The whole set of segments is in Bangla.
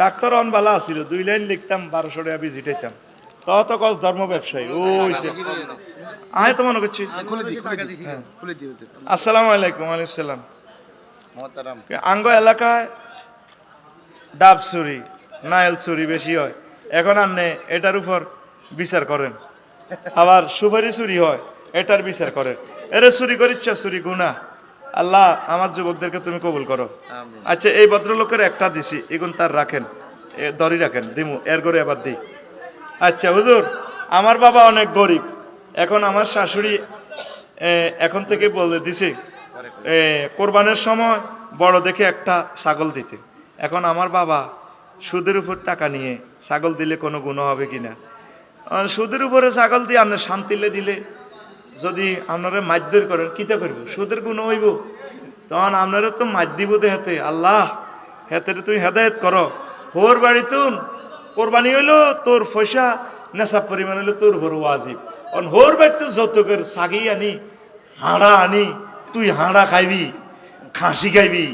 ডাক্তার অন বালা আছিল দুই লাইন লিখতাম বারোশো টাকা ভিজিট হইতাম। তত কস ধর্ম ব্যবসায়ী সে আয় তো মনে করছি। ওদের। আসসালামু আলাইকুম আলাইকুম সালাম। মহতারাম। আঙ্গ এলাকায় ডাব চুরি নাইল চুরি বেশি হয়। এখন আপনি এটার উপর বিচার করেন। আবার সুপারি চুরি হয় এটার বিচার করেন। এরে চুরি করিচ্ছ চুরি গুণা আল্লাহ আমার যুবকদেরকে তুমি কবুল করো। আচ্ছা এই ভদ্রলোকের একটা দিছি এগুন তার রাখেন। এ দড়ি রাখেন দিমু এর করে আবার দিই। আচ্ছা হুজুর আমার বাবা অনেক গরিব। এখন আমার শাশুড়ি এখন থেকে বলে দিছি কোরবানের সময় বড় দেখে একটা ছাগল দিতে। এখন আমার বাবা সুদের উপর টাকা নিয়ে ছাগল দিলে কোনো গুণ হবে কি না সুদের উপরে ছাগল দিয়ে আপনার শান্তিলে দিলে যদি আপনারা মাধ্যর করেন কিতা করব? সুদের গুণ হইব। তখন আপনারা তো মাছ দিব দেহাতে আল্লাহ হেতে তুই হেদায়ত করো। হোর বাড়ি তুন কোরবানি হইল তোর পয়সা নেশাব পরিমাণ হইল তোর উপর ওয়াজিব। অন হোর বাড়ি তুই যৌতুকের সাগি আনি, হাঁড়া আনি, তুই হাঁড়া খাইবি, খাসি খাইবি।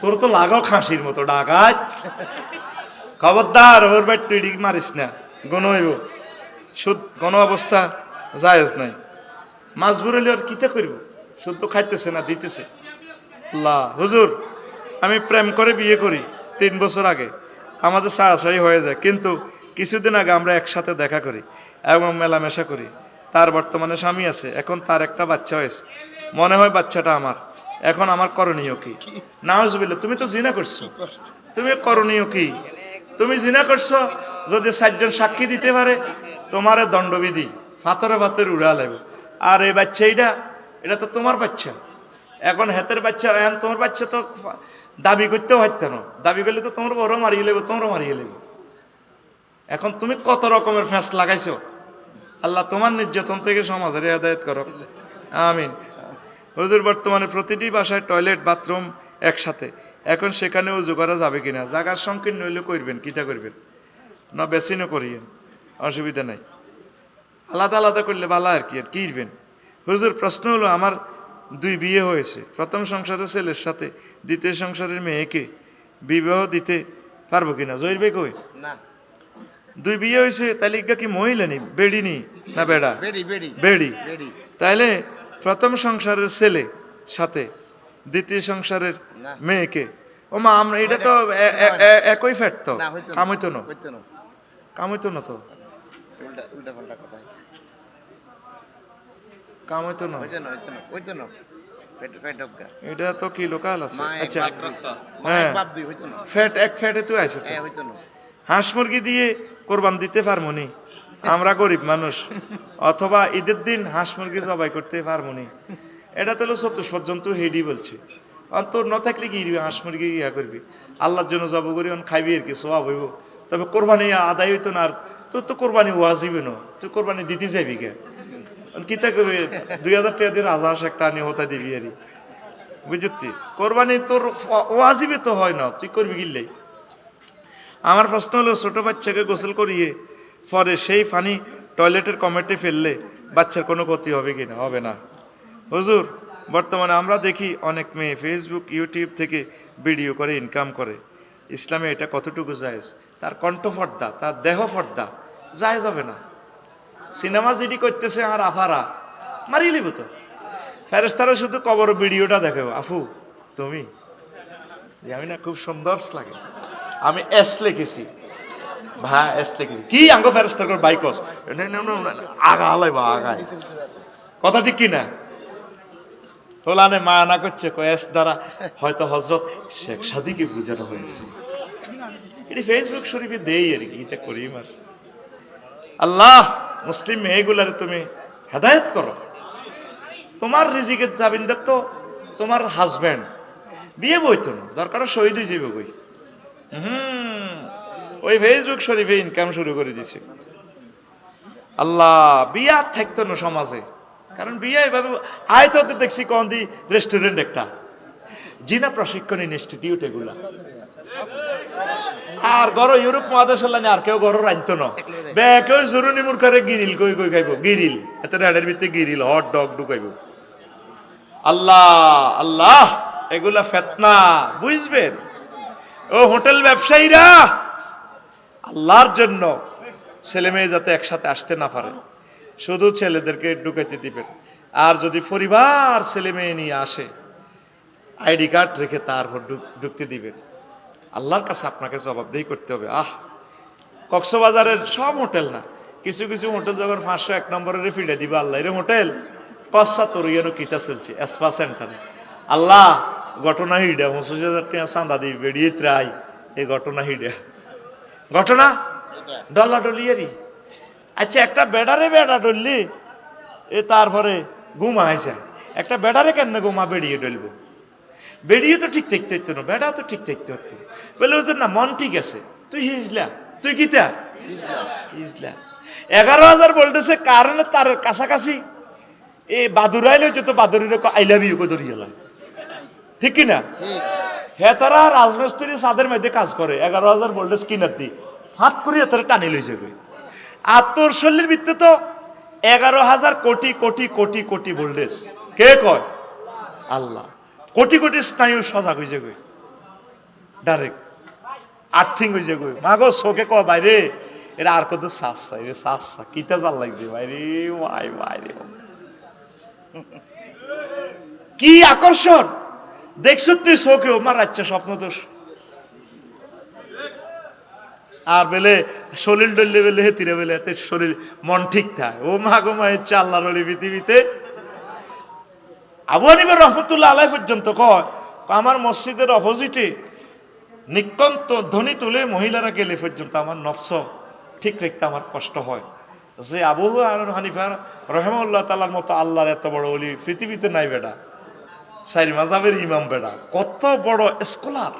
তোর তো লাগো খাসির মতো, ডাকাত। খবরদার ওর বাড়ি তুই মারিস না। গণ হইব। সুদ, কোনো অবস্থা, জায়েজ নাই। মাছবুর হলে আর কিতা করব? তো খাইতেছে না, দিতেছে। আল্লাহ, হুজুর, আমি প্রেম করে বিয়ে করি তিন বছর আগে। আমাদের সাড়াসাড়ি হয়ে যায়, কিন্তু কিছুদিন আগে আমরা একসাথে দেখা করি এবং মেলামেশা করি। তার বর্তমানে স্বামী আছে, এখন তার একটা বাচ্চা হয়েছে। মনে হয় বাচ্চাটা আমার। এখন আমার করণীয় কি? নাওজবিল্লা তুমি তো জিনা করছ। তুমি করণীয় কি? তুমি জিনা করছ, যদি চারজন সাক্ষী দিতে পারে, তোমারে দণ্ডবিধি, ফাতরে ফাতরে উড়া লাগবে। আর এই বাচ্চা এইটা এটা তো তোমার বাচ্চা। এখন হেতের বাচ্চা, এখন তোমার বাচ্চা তো দাবি করতেও হইতে না। দাবি করলে তো তোমার বড় মারিয়ে লেবে তোমরা মারিয়ে লেবে এখন তুমি কত রকমের ফ্যাঁস লাগাইছো? আল্লাহ তোমার নির্যাতন থেকে সমাজের হেদায়ত করো। আমিন। হুজুর, বর্তমানে প্রতিটি বাসায় টয়লেট, বাথরুম একসাথে। এখন সেখানে উজু করা যাবে কিনা? জাগার সংকীর্ণ হইলে করবেন কিতা করবেন না, বেসিনও করিয়েন। অসুবিধা নাই। আলাদা আলাদা করলে বালা আর কি আর কি ইরবেন? হুজুর প্রশ্ন হলো আমার দুই বিয়ে হয়েছে। প্রথম সংসারের ছেলের সাথে দ্বিতীয় সংসারের মেয়েকে বিবাহ দিতে পারব কিনা? জহির ভাই কই? না। দুই বিয়ে হয়েছে তাহলে ইজ্ঞা কি মহিলা নি? বেড়ি নি? না বেড়া? বেডি তাইলে প্রথম সংসারের ছেলে সাথে দ্বিতীয় সংসারের মেয়েকে? ও মা আমরা এটা তো একই ফ্যাট তো? কামইতো না। না। কামইতো না তো? উল্টা উল্টা পাল্টা কথা। না? হইতো না হইতো না হইতো এটা তো কি লোকাল আছে? আচ্ছা। হ্যাঁ। ফ্যাট এক ফ্যাটে আছে তো। হ্যাঁ হাঁস মুরগি দিয়ে কোরবান দিতে পারব নি? আমরা গরিব মানুষ। অথবা ঈদের দিন হাঁস মুরগি জবাই করতে পারব নি? এটা তো হলো চতুষ্পদ জন্তু হেডি বলছে। তোর ন থাকলে কি হাঁস মুরগি ইয়া করবি? আল্লাহর জন্য জব করি অন খাইবি আর কি সোয়াব হইব। তবে কোরবানি আদায় হইতো না আর তোর তো কোরবানি ওয়াজিবে না। তুই কোরবানি দিতে যাবি কে? কিতা করবি দুই হাজার টাকা রাজা হাঁস একটা আনি হতা দিবি আরই বুঝতি? কোরবানি তোর ওয়াজিবে তো হয় না, তুই করবি গিল্লাই আমার প্রশ্ন হলো, ছোট বাচ্চাকে গোসল করিয়ে পরে সেই পানি টয়লেটের কমেটে ফেললে বাচ্চার কোনো ক্ষতি হবে কি না? হবে না। হুজুর, বর্তমানে আমরা দেখি অনেক মেয়ে ফেসবুক ইউটিউব থেকে ভিডিও করে ইনকাম করে। ইসলামে এটা কতটুকু জায়েজ? তার কণ্ঠ ফর্দা, তার দেহ ফর্দা যায় যাবে না। সিনেমা যেটি করতেছে আর আফারা, মারিয়ে লিব তো। ফেরেস্তারা শুধু কবর ভিডিওটা দেখে, আফু, তুমি? আমি না খুব সুন্দর লাগে। আমি এস লিখেছি। ভাই, এস লিখেছি। কি আঙ্গ ফেরেস্তার করে বাইকস আগা বা, আগায়। কথা ঠিক কি না? তোলানে মায়ানা করছে, কয়, এস দ্বারা হয়তো হজরত শেখ সাদিকে বুঝানো হয়েছে। এটি ফেসবুক শরীফে দেই আর কি এটা করি মার আল্লাহ! মুসলিম মেয়েগুলারে তুমি হেদায়েত করো। তোমার রিজিকের জাবিনদার তো তোমার হাজব্যান্ড বিয়ে বইতো না দরকার শহীদ হয়ে বই হুম, ওই ফেসবুক শরীফে ইনকাম শুরু করে দিছে। আল্লাহ, বিয়া থাকতো না সমাজে। কারণ বিয়ে এভাবে আয়তো দেখছি কন দি রেস্টুরেন্ট একটা। জিনা প্রশিক্ষণ ইনস্টিটিউট এগুলা। আর গড় ইউরোপ মহাদেশ হলে আর কেউ গড় রাখতো না। বে, কেউ জরুরি মুর করে গিরিল কই কই খাইব? গিরিল। এত রেডের ভিতরে গিরিল, হট ডগ ঢুকাইব আল্লাহ আল্লাহ, এগুলা ফেতনা, বুঝবেন? ও হোটেল ব্যবসায়ীরা, আল্লাহর জন্য ছেলে মেয়ে যাতে একসাথে আসতে না পারে, শুধু ছেলেদেরকে ঢুকাইতে দিবেন। আর যদি পরিবার ছেলে মেয়ে নিয়ে আসে, আইডি কার্ড রেখে তারপর ঢুক- ঢুকতে দিবেন। আল্লাহর কাছে আপনাকে জবাবদেহি করতে হবে। আহ, কক্সবাজারের সব হোটেল না, কিছু কিছু হোটেল যখন পাঁচশো এক নম্বরের ফিডে দিবে, আল্লাহ এর হোটেল কসা তরিয়ানো কিতা চলছে, এসপা সেন্টারে। আল্লাহ, ঘটনা হিডা, পঁচিশ চাঁদা দিই বেরিয়ে ত্রাই, এই ঘটনা হিডা। ঘটনা? ডলা ডলিয়ারি আচ্ছা একটা বেডারে বেডা ডললি, এ তারপরে ঘুমা হয়েছে একটা বেডারে কেন ঘুমা বেরিয়ে ডলবো? বেরিয়ে তো ঠিক থাকতে হতো না বেড়া তো ঠিক থাকতে হতো বলে ওজন না মন ঠিক আছে তুই হিজলা। তুই কিতা? হিজলা। এগারো হাজার বলতেছে কারণে তার কাছাকাছি? এ বাদুরাইলে যত বাদুরিরে আই লাভ ইউ ধরিয়ে ঠিক কিনা? ঠিক হ্যাঁ তারা রাজমিস্ত্রি সাদের মধ্যে কাজ করে। এগারো হাজার ভোল্টেজ কিনার দি। ফাত করিয়া তারা টানি লই যাবে। আর তোর শরীরের ভিত্তি তো এগারো হাজার কোটি কোটি কোটি কোটি ভোল্টেজ কে কয়? আল্লাহ। কোটি কোটি স্নায়ু সজাগ হয়ে যাবে ডাইরেক্ট আর্থিং হয়ে যাবে মাগো চোখে কয় বাইরে এরা আর কত শ্বাস চাই রে শ্বাস চা কিতা জাল লাগছে বাইরে ওয়াই বাইরে কি আকর্ষণ দেখছ তুই চোখে মার রাজ্য স্বপ্ন দোষ আর বেলে শরীর ডললে বেলে হেতিরে বেলে শরীর মন ঠিক থাকে ও মা গো মা হচ্ছে আল্লাহর অলি পৃথিবীতে আবু হানিফা রহমতুল্লাহ আলাই পর্যন্ত কয় আমার মসজিদের অপোজিটে নিকন্ত ধ্বনি তুলে মহিলারা গেলে পর্যন্ত আমার নফস ঠিক রাখতে আমার কষ্ট হয়। যে আবু আর হানিফা রহমউল্লাহ তালার মতো আল্লাহর এত বড় অলি পৃথিবীতে নাই বেটা। সাইর মাজাবের ইমাম বেটা। কত বড় স্কলার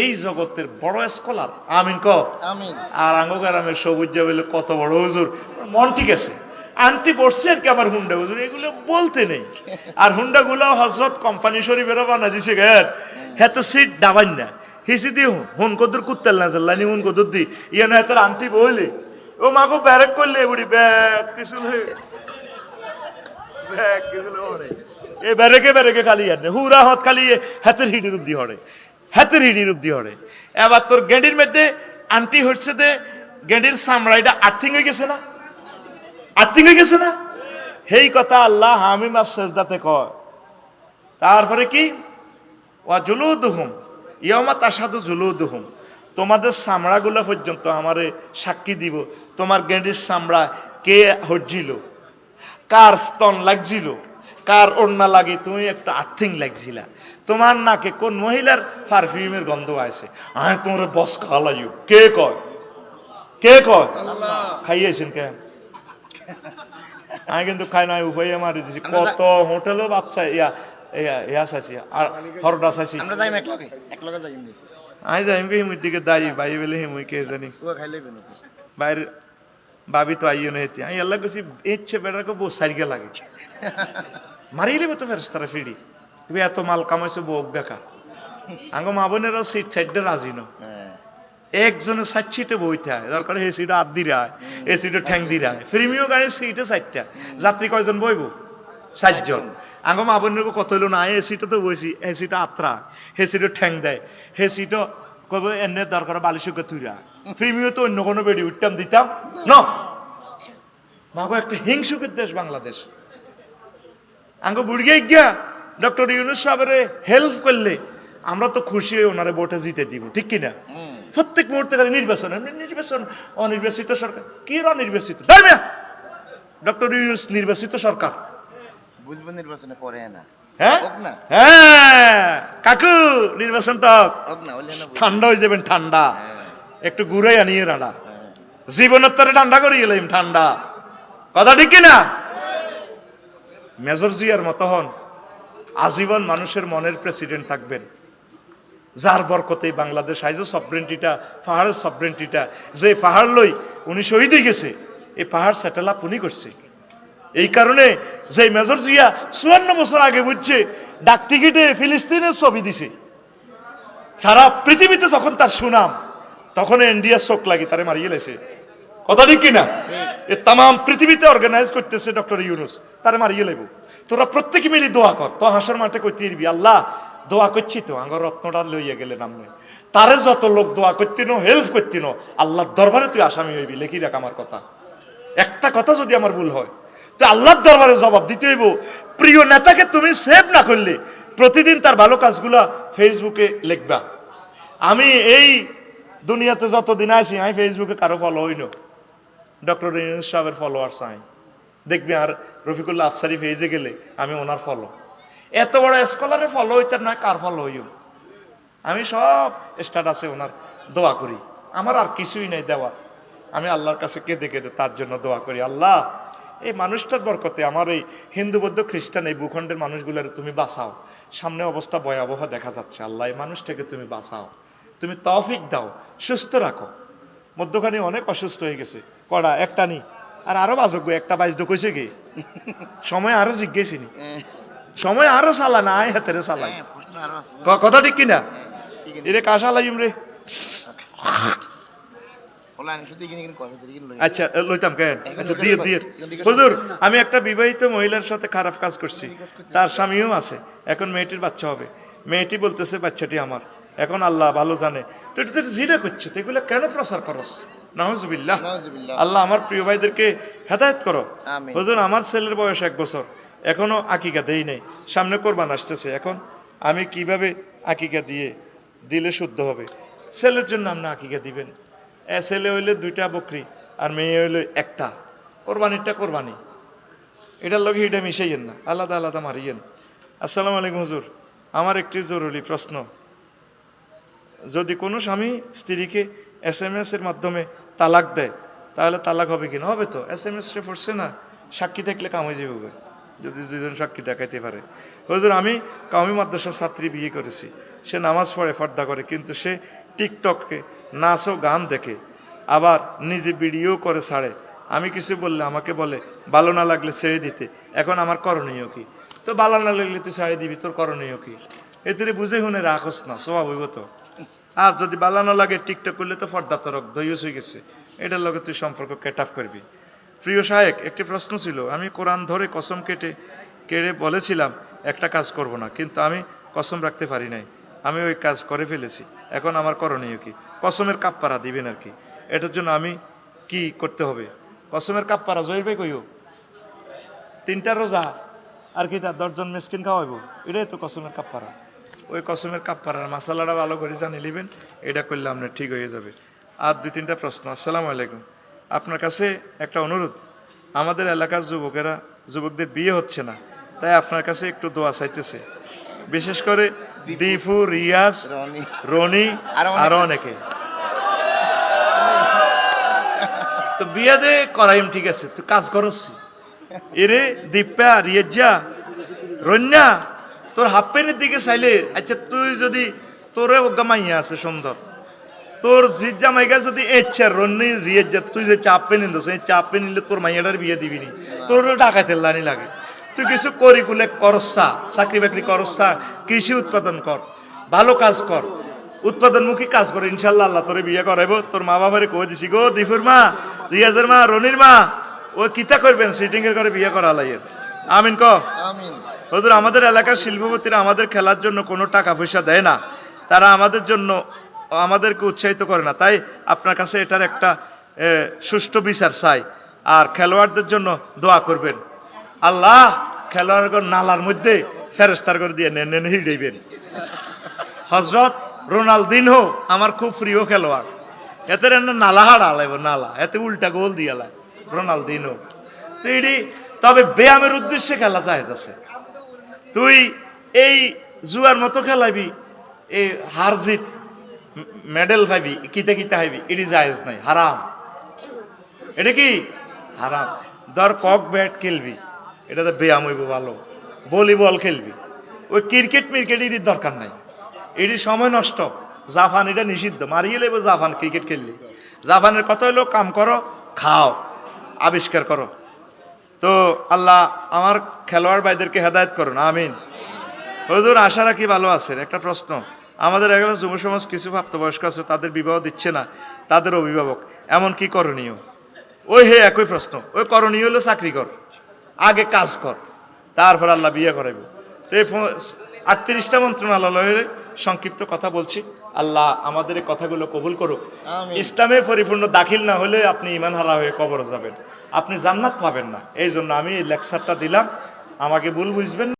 এই জগতের বড় স্কলার আমিন ক আমিন। আর আঙ্গগ্রামের সবুজ বলে কত বড় হুজুর। মন ঠিক আছে? আন্টি বসছে আর কি আমার হুন্ডা হুজুর এগুলো বলতে নেই। আর হুন্ডা গুলো হজরত কোম্পানি শরীফেরও বানা দিছে গের হেতে সিট ডাবাই না। হিসি দি হুন কদুর কুত্তাল না জাল্লানি হুন কদুর দি। ইয়ে না হেতের আন্টি বইলে, ও মাগো, ব্যারেক করলে বুড়ি ব্যাগ কিছু। ব্যাগ কিছু। এ ব্যারেকে ব্যারেকে খালি আর হুরা হত খালি হাতের হিডির উদ্দি হরে। হাতের হিডির উদ্দি হরে। এবার তোর গেন্ডির মধ্যে আন্টি হচ্ছে দে গেন্ডির সামড়াইটা আর্থিং হয়ে গেছে না? আর্থিং হয়ে গেছে না? সেই কথা আল্লাহ হামিম সেজদাতে কয়। তারপরে কি? ওয়া জুলুদুহুম ইয়মা তাসাদু জুলুদুহুম তোমাদের চামড়াগুলো পর্যন্ত আমারে সাক্ষী দিব। তোমার গেন্ডির চামড়া কে হজ্জিল? কার স্তন লাগছিল কার ওড়না লাগে? তুমি একটা আর্থিং লাগছিলা তোমার নাকে কোন মহিলার পারফিউমের গন্ধ আছে আমি তোমার বস খাওয়ালাইও। কে কয়? কে কয়? খাইয়েছেন কে আমি কিন্তু খাই নাই উপায় মারি দিছি। কত হোটেলও বাচ্চা ইয়া ইয়া ইয়া চাইছি। আর হরডা চাইছি। আমরা যাই এক লগে এক লগে যাই এমনি আমি যাই আমি হিমুর দিকে দাঁড়ি বাই বেলে হিমুই কে জানি। বাইরে ভাবি তো আইও না হেতি আমি আল্লাহ কইছি ইচ্ছে বেড়াকে বউ সারিকে লাগে। মারিয়ে লিবে তো ফেরস্তারা ফিডি তুমি এত মাল কামাইছে বউ বেকা আঙ্গ মা বোনেরা সিট সাইডে রাজি ন একজনের সাইড সিটে বইতে হয় দরকার এই সিটে আট দি রায়, এই সিটে ঠ্যাং দি রায়। প্রিমিয় গাড়ির সিটে চারটা যাত্রী কয়জন বইব? চারজন আঙ্গ মা বোনের কত হইল, না, এই সিটে তো বইছি, এই সিটে আত্রা সেই সিটে ঠ্যাং দেয় হে সিটও কবে এনে দরকার বালিশুকে তুইরা প্রিমিয় তো অন্য কোনো বেড়ি উঠতাম, দিতাম, ন। মাগো একটা হিংসুকের দেশ বাংলাদেশ। আঙ্গ বুড়িয়ে গিয়া ডক্টর ইউনুস সাহেবের হেল্প করলে আমরা তো খুশি হয়ে ওনারে ভোটে জিতে দিব, ঠিক কিনা? প্রত্যেক মুহূর্তে খালি নির্বাচন নির্বাচন অনির্বাচিত সরকার। কি র নির্বাচিত? ধর্মিয়া ডক্টর ইউনুস নির্বাচিত সরকার। বুঝব নির্বাচনে পরে না। হ্যাঁ? হ্যাঁ! কাকু নির্বাচনটা ঠান্ডা হয়ে যাবেন ঠান্ডা। হ্যাঁ। একটু ঘুরে আনিয়ে রাড়া। জীবনের তরে ঠান্ডা করে গেলাম ঠান্ডা। কথা ঠিক কিনা? মেজর জিয়ার মতো হন আজীবন মানুষের মনের প্রেসিডেন্ট থাকবেন। যার বরকতে বাংলাদেশ আইজ সবরেন্টিটা পাহাড়ের সবরেন্টিটা যে পাহাড় লই উনি শহীদ হয়ে গেছে, এই পাহাড় সেটেল আপ উনি করছে। এই কারণে যে মেজর জিয়া চুয়ান্ন বছর আগে বুঝছে ডাক টিকিটে ফিলিস্তিনের ছবি দিছে, সারা পৃথিবীতে যখন তার সুনাম, তখন ইন্ডিয়া চোখ লাগি তারে মারিয়ে লেছে। কথা ঠিক কিনা? এ তাম পৃথিবীতে অর্গানাইজ করতেছে ডক্টর ইউনুস, তারে মারিয়ে লেব। তোরা প্রত্যেকে মিলি দোয়া কর তো হাসার মাঠে দিবি আল্লাহ দোয়া করছি তো আঙ্গ রত্নটা লইয়া গেলে নামনে। তারে যত লোক দোয়া করতিন হেল্প করতিন, আল্লাহর দরবারে তুই আসামি হইবি, লেখি রাখ আমার কথা। একটা কথা যদি আমার ভুল হয়, তো আল্লাহর দরবারে জবাব দিতে হইব, প্রিয় নেতাকে তুমি সেভ না করলে, প্রতিদিন তার ভালো কাজগুলা ফেসবুকে লিখবা। আমি এই দুনিয়াতে যতদিন আছি, আমি ফেসবুকে কারও ফলো হইন। ডক্টর রিনুস সাহেবের ফলোয়ার্স চাই দেখবি আর রফিকুল্লাহ আফসারি ফেজে গেলে আমি ওনার ফলো এত বড় স্কলারে ফলো হইতে না কার ফলো হইও আমি সব স্ট্যাটাসে ওনার দোয়া করি। আমার আর কিছুই নেই দেওয়া। আমি আল্লাহর কাছে কেঁদে কেঁদে তার জন্য দোয়া করি। আল্লাহ, এই মানুষটার বরকতে আমার এই হিন্দু, বৌদ্ধ, খ্রিস্টান, এই ভূখণ্ডের মানুষগুলোর তুমি বাঁচাও। সামনে অবস্থা ভয়াবহ দেখা যাচ্ছে। আল্লাহ, এই মানুষটাকে তুমি বাঁচাও। তুমি তৌফিক দাও। সুস্থ রাখো। মধ্যখানে অনেক অসুস্থ হয়ে গেছে। কড়া, একটা নি। আর আরও বাজক একটা বাইশ কইছে কি? সময় আরও জিজ্ঞেসি নি সময় আরও চালা না আয় হাতেরে চালাই হ্যাঁ ক- কথা ঠিক কিনা? এরে কাশা লাইম রে আচ্ছা লইতাম কেন? আচ্ছা দিয়ে দিয়ে। হুজুর আমি একটা বিবাহিত মহিলার সাথে খারাপ কাজ করছি। তার স্বামীও আছে। এখন মেয়েটির বাচ্চা হবে। মেয়েটি বলতেছে বাচ্চাটি আমার। এখন আল্লাহ ভালো জানে। তো এটা জিনা করছে। তো এগুলো কেন প্রচার করস? নাহজুবিল্লাহ। আল্লাহ আমার প্রিয় ভাইদেরকে হেদায়েত করো। হুজুর আমার ছেলের বয়স এক বছর। এখনও আকিকা দেই নেই। সামনে কোরবান আসতেছে এখন। আমি কীভাবে আকিকা দিয়ে দিলে শুদ্ধ হবে? ছেলের জন্য আপনি আকিকা দিবেন। এ ছেলে হইলে দুইটা বকরি আর মেয়ে হইলে একটা। কোরবানিটা কোরবানি। এটার লগে এটা মিশাইয়েন না। আলাদা আলাদা মারিয়েন। আসসালামু আলাইকুম হুজুর। আমার একটি জরুরি প্রশ্ন। যদি কোনো স্বামী স্ত্রীকে এস এম এর মাধ্যমে তালাক দেয়, তাহলে তালাক হবে কিনা? হবে তো। এস এম এস রে পড়ছে না। সাক্ষী থাকলে কাম যাবে। যদি দুজন সাক্ষী দেখাইতে পারে। হুজুর, আমি কামি মাদ্রাসার ছাত্রী বিয়ে করেছি। সে নামাজ পড়ে, ফর্দা করে, কিন্তু সে টিকটককে নাচ ও গান দেখে। আবার নিজে ভিডিও করে ছাড়ে। আমি কিছু বললে, আমাকে বলে, ভালো না লাগলে ছেড়ে দিতে। এখন আমার করণীয় কি? তো ভালো না লাগলে তুই ছাড়ে দিবি, তোর করণীয় কি? এতে বুঝে শুনে রাখস না স্বভাবগত আর যদি ভালো না লাগে, টিকটক করলে তো ফর্দা তরক দইস হয়ে গেছে। এটার লগে তুই সম্পর্ক কেট আপ করবি? প্রিয় সাহেব একটি প্রশ্ন ছিল। আমি কোরআন ধরে কসম কেটে, কেড়ে বলেছিলাম, একটা কাজ করব না, কিন্তু আমি কসম রাখতে পারি নাই। আমি ওই কাজ করে ফেলেছি। এখন আমার করণীয় কি? কসমের কাপ্পারা দিবেন আর কি। এটার জন্য আমি কি করতে হবে? কসমের কাপ্পারা জয়ের ভাই কইও, তিনটা রোজা, আর কি তার দশজন মেসকিন খাওয়াইব? এটাই তো কসমের কাপ্পারা। ওই কসমের কাপ্পারার মশালাটা ভালো করে জানি নেবেন এটা করলে আপনার ঠিক হয়ে যাবে। আর দুই তিনটা প্রশ্ন। আসসালামু আলাইকুম। আপনার কাছে একটা অনুরোধ। আমাদের এলাকার যুবকেরা যুবকদের বিয়ে হচ্ছে না তাই আপনার কাছে একটু দোয়া চাইতেছে। বিশেষ করে দীপু রিয়াজ রনি। আরও অনেকে। তো বিয়ে দে করাইম ঠিক আছে তুই কাজ করস। এরে দীপা রিয়েজা রন্যা তোর হাফ প্যান্টের দিকে চাইলে আচ্ছা তুই যদি তোরে গামাইয়া আছে সুন্দর। তোর জিত জামাইগা যদি ইচ্ছা রন্নি রিয়েজা তুই যে চাপ নিল সেই চাপ নিলে তোর মাইয়াটার বিয়ে দিবি নি। তোর ডাকাতের লানি লাগে। তুই কিছু করি কুলে করসা চাকরি বাকরি করসা কৃষি উৎপাদন কর ভালো কাজ কর উৎপাদনমুখী কাজ করে ইনশাল্লাহ আল্লাহ তোরে বিয়ে করাইবো। তোর মা বাবারে কয়ে দিছি গো দিফুর মা রিয়াজের মা রনির মা ও কিতা করবেন সিটিং এর করে বিয়ে করা লাইয়ের আমিন ক? আমিন। হুজুর আমাদের এলাকার শিল্পপতিরা আমাদের খেলার জন্য কোনো টাকা পয়সা দেয় না। তারা আমাদের জন্য আমাদেরকে উৎসাহিত করে না। তাই আপনার কাছে এটার একটা সুষ্ঠু বিচার চাই। আর খেলোয়াড়দের জন্য দোয়া করবেন। আল্লাহ খেলোয়াড়গণ নালার মধ্যে ফেরেস্তার করে দিয়ে নেন নেন হিড়েবেন হজরত রোনালদিনহো আমার খুব প্রিয় খেলোয়াড়। এতে নালা হাড়া লাইব নালা। এতে উল্টা গোল দিয়ে লাই রোনালদিনহো। তো এটি, তবে ব্যায়ামের উদ্দেশ্যে খেলা জাহেজ আছে। তুই এই জুয়ার মতো খেলাবি এই হার জিত মেডেল পাইবি কিতে কিতে হাইবি এটি জায়েজ নাই, হারাম। এটা কি? হারাম। ধর কক ব্যাট খেলবি, এটাতে ব্যায়াম হইব ভালো। ভলিবল খেলবি। ওই ক্রিকেট মিরকেট এটির দরকার নাই। এটি সময় নষ্ট। জাফান এটা নিষিদ্ধ। মারিয়ে লেব জাফান ক্রিকেট খেললি। জাফানের কথা হলো কাম করো, খাও, আবিষ্কার করো। তো আল্লাহ আমার খেলোয়াড় ভাইদেরকে হেদায়েত করুন, আমিন। হুজুর, আশা রাখি ভালো আছেন। একটা প্রশ্ন। আমাদের এলাকার যুব সমাজ কিছু প্রাপ্তবয়স্ক আছে তাদের বিবাহ দিচ্ছে না তাদের অভিভাবক। এমন কি করণীয়? ওই হে একই প্রশ্ন ওই করণীয় হলো চাকরি কর আগে কাজ কর তারপর আল্লাহ বিয়ে করাইব। তো এই আটত্রিশটা মন্ত্রণালয়ের সংক্ষিপ্ত কথা বলছি। আল্লাহ আমাদের এই কথাগুলো কবুল করুক। ইসলামে পরিপূর্ণ দাখিল না হলে আপনি ইমান হারা হয়ে কবর যাবেন। আপনি জান্নাত পাবেন না। এই জন্য আমি এই লেকচারটা দিলাম। আমাকে ভুল বুঝবেন।